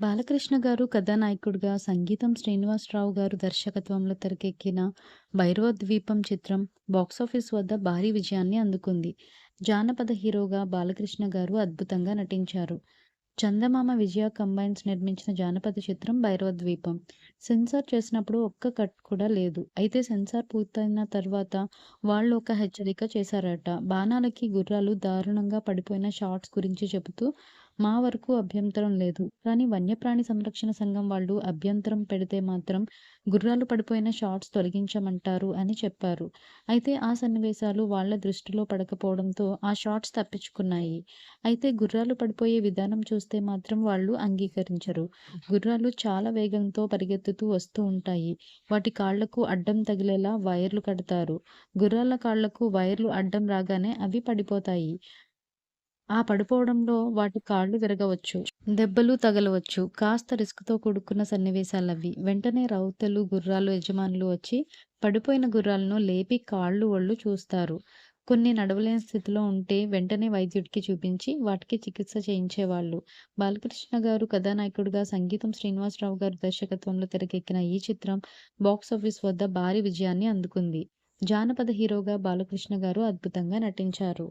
బాలకృష్ణ గారు కథానాయకుడిగా, సంగీతం శ్రీనివాసరావు గారు దర్శకత్వంలో తెరకెక్కిన 'భైరవ ద్వీపం' చిత్రం బాక్సాఫీస్ వద్ద భారీ విజయాన్ని అందుకుంది. జానపద హీరోగా బాలకృష్ణ గారు అద్భుతంగా నటించారు. చందమామ విజయ కంబైన్స్ నిర్మించిన జానపద చిత్రం 'భైరవ ద్వీపం'. సెన్సార్ చేసినప్పుడు ఒక్క కట్ కూడా లేదు. అయితే సెన్సార్ పూర్తయిన తర్వాత వాళ్ళు ఒక హెచ్చరిక చేశారట. బాణాలకి గుర్రాలు దారుణంగా పడిపోయిన షార్ట్స్ గురించి చెబుతూ 'మా వరకు అభ్యంతరం లేదు. కానీ వన్యప్రాణి సంరక్షణ సంఘం వాళ్ళు అభ్యంతరం పెడితే మాత్రం గుర్రాలు పడిపోయిన షార్ట్స్ తొలగించమంటారు' అని చెప్పారు. అయితే ఆ సన్నివేశాలు వాళ్ళ దృష్టిలో పడకపోవడంతో ఆ షార్ట్స్ తప్పించుకున్నాయి. అయితే గుర్రాలు పడిపోయే విధానం చూస్తే మాత్రం వాళ్ళు అంగీకరించరు. గుర్రాలు చాలా వేగంతో పరిగెత్తుతూ వస్తూ ఉంటాయి. వాటి కాళ్ళకు అడ్డం తగిలేలా వైర్లు కడతారు. గుర్రాల కాళ్ళకు వైర్లు అడ్డం రాగానే అవి పడిపోతాయి. ఆ పడిపోవడంలో వాటి కాళ్ళు విరగవచ్చు. దెబ్బలు తగలవచ్చు. కాస్త రిస్క్‌తో కూడుకున్న సన్నివేశాలవి. వెంటనే రౌతలు గుర్రాలు యజమానులు వచ్చి పడిపోయిన గుర్రాలను లేపి కాళ్ళు ఒళ్ళు చూస్తారు. కొన్ని నడవలేని స్థితిలో ఉంటే వెంటనే వైద్యుడికి చూపించి వాటికి చికిత్స చేయించేవాళ్ళు బాలకృష్ణ గారు కథానాయకుడిగా, సంగీతం శ్రీనివాసరావు గారు దర్శకత్వంలో తెరకెక్కిన ఈ చిత్రం బాక్సాఫీస్ వద్ద భారీ విజయాన్ని అందుకుంది. జానపద హీరోగా బాలకృష్ణ గారు అద్భుతంగా నటించారు.